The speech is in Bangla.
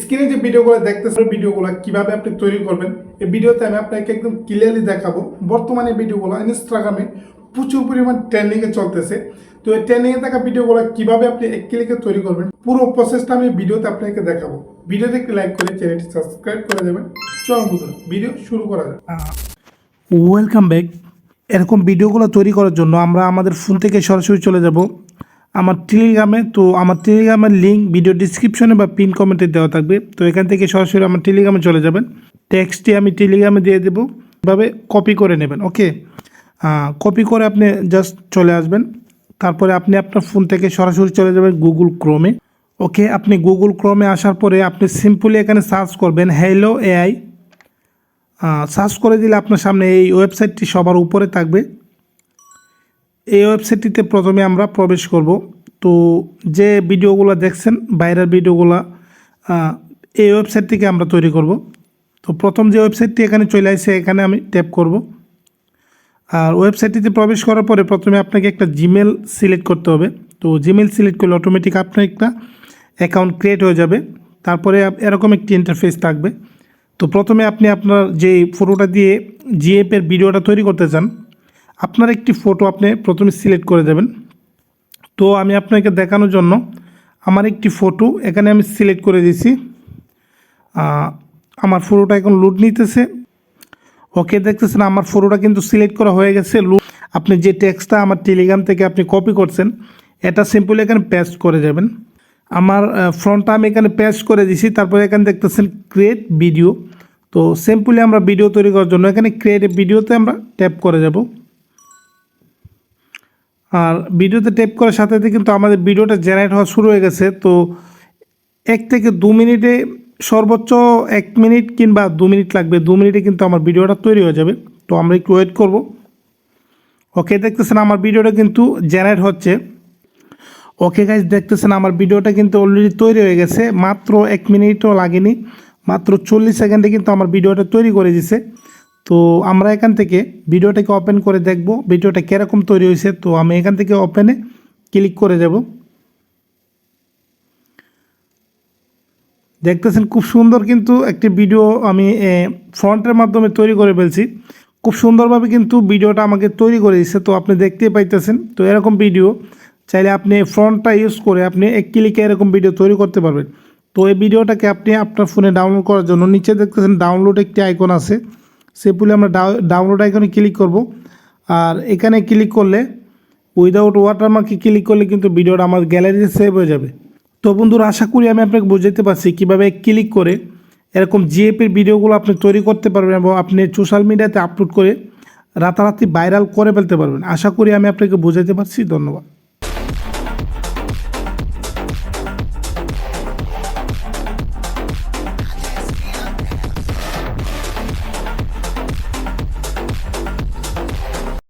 স্ক্রিনে যে ভিডিওগুলো দেখতেছেন ভিডিওগুলো কীভাবে আপনি তৈরি করবেন এই ভিডিওতে আমি আপনাকে একদম ক্লিয়ারলি দেখাবো। বর্তমানে ভিডিওগুলো ইনস্টাগ্রামে প্রচুর পরিমাণ ট্রেন্ডিংয়ে চলতেছে। তো এই ট্রেন্ডিংয়ে থাকা ভিডিওগুলো কীভাবে আপনি এক ক্লিকে তৈরি করবেন পুরো প্রসেসটা আমি ভিডিওতে আপনাকে দেখাবো। ভিডিওতে একটি লাইক করে চ্যানেলটি সাবস্ক্রাইব করে দেবেন। চলুন বন্ধুরা ভিডিও শুরু করা যাক। ওয়েলকাম ব্যাক এরকম ভিডিওগুলো তৈরি করার জন্য আমরা আমাদের ফোন থেকে সরাসরি চলে যাব। আমার টেলিগ্রামে তো আমার টেলিগ্রামের লিঙ্ক ভিডিও ডিসক্রিপশনে বা পিন কমেন্টে দেওয়া থাকবে। তো এখান থেকে সরাসরি আমার টেলিগ্রামে চলে যাবেন। টেক্সটটি আমি টেলিগ্রামে দিয়ে দেবো। এভাবে কপি করে নেবেন ওকে কপি করে আপনি জাস্ট চলে আসবেন। তারপরে আপনি আপনার ফোন থেকে সরাসরি চলে যাবেন গুগল ক্রোমে ওকে আপনি গুগল ক্রোমে আসার পরে আপনি সিম্পলি এখানে সার্চ করবেন হ্যালো এআই সার্চ করে দিলে আপনার সামনে এই ওয়েবসাইটটি সবার উপরে থাকবে। এই ওয়েবসাইটটিতে প্রথমে আমরা প্রবেশ করব। তো যে ভিডিওগুলো দেখছেন, বাইরের ভিডিওগুলো এই ওয়েবসাইট থেকে আমরা তৈরি করব। তো প্রথম যে ওয়েবসাইটটি এখানে চলে আসছে এখানে আমি ট্যাপ করব। আর ওয়েবসাইটটিতে প্রবেশ করার পরে প্রথমে আপনাকে একটা জিমেল সিলেক্ট করতে হবে। তো জিমেল সিলেক্ট করলে অটোমেটিক আপনার একটা অ্যাকাউন্ট ক্রিয়েট হয়ে যাবে। তারপরে এরকম একটি ইন্টারফেস থাকবে। তো প্রথমে আপনি আপনার যে ফটোটা দিয়ে জিএপের ভিডিওটা তৈরি করতে চান আপনার একটি ফটো আপনি প্রথমে সিলেক্ট করে দেবেন। তো আমি আপনাকে দেখানোর জন্য আমার একটি ফটো এখানে আমি সিলেক্ট করে দিয়েছি। আমার ফটোটা এখন লুট নিতেছে। ওকে দেখতেছেন আমার ফটোটা কিন্তু সিলেক্ট করা হয়ে গেছে। লুট আপনি যে টেক্সটটা আমার টেলিগ্রাম থেকে আপনি কপি করছেন, এটা সিম্পলি এখানে পেস্ট করে যাবেন। আমার ফ্রন্টটা আমি এখানে পেস্ট করে দিছি তারপরে এখানে দেখতেছেন ক্রিয়েট ভিডিও তো সিম্পলি আমরা ভিডিও তৈরি করার জন্য এখানে ক্রিয়েট ভিডিওতে আমরা ট্যাপ করে যাব। আর ভিডিওতে টেপ করার সাথে সাথে কিন্তু আমাদের ভিডিওটা জেনারেট হওয়া শুরু হয়ে গেছে। তো এক থেকে দু মিনিটে সর্বোচ্চ এক মিনিট কিংবা দু মিনিট লাগবে। দু মিনিটে কিন্তু আমার ভিডিওটা তৈরি হয়ে যাবে। তো আমরা একটু ওয়েট করব। ওকে দেখতেছেন আমার ভিডিওটা কিন্তু জেনারেট হচ্ছে। ওকে গাইজ দেখতেছেন আমার ভিডিওটা কিন্তু অলরেডি তৈরি হয়ে গেছে। মাত্র এক মিনিটও লাগেনি। মাত্র চল্লিশ সেকেন্ডে কিন্তু আমার ভিডিওটা তৈরি করে দিছে। তো আমরা এখান থেকে ভিডিওটাকে ওপেন করে দেখব, ভিডিওটা কীরকম তৈরি হয়েছে, তো আমি এখান থেকে ওপেনে ক্লিক করে যাব। দেখতেছেন খুব সুন্দর কিন্তু একটি ভিডিও আমি ফ্রন্টের মাধ্যমে তৈরি করে ফেলছি। খুব সুন্দরভাবে কিন্তু ভিডিওটা আমাকে তৈরি করে দিচ্ছে তো আপনি দেখতেই পাইতেছেন। তো এরকম ভিডিও চাইলে আপনি ফ্রন্টটা ইউজ করে আপনি এক ক্লিকে এরকম ভিডিও তৈরি করতে পারবেন। তো এই ভিডিওটাকে আপনি আপনার ফোনে ডাউনলোড করার জন্য নিচে দেখতেছেন ডাউনলোড একটি আইকন আছে। সেগুলি আমরা ডাউনলোড আইকনে ক্লিক করব। আর এখানে ক্লিক করলে উইদাউট ওয়াটারমার্কে ক্লিক করলে কিন্তু ভিডিওটা আমার গ্যালারিতে সেভ হয়ে যাবে। তো বন্ধুরা, আশা করি আমি আপনাকে বুঝাতে পারছি কীভাবে ক্লিক করে এরকম জিএপের ভিডিওগুলো আপনি তৈরি করতে পারবেন এবং আপনি সোশ্যাল মিডিয়াতে আপলোড করে রাতারাতি ভাইরাল করে ফেলতে পারবেন। আশা করি আমি আপনাকে বুঝাতে পারছি। ধন্যবাদ।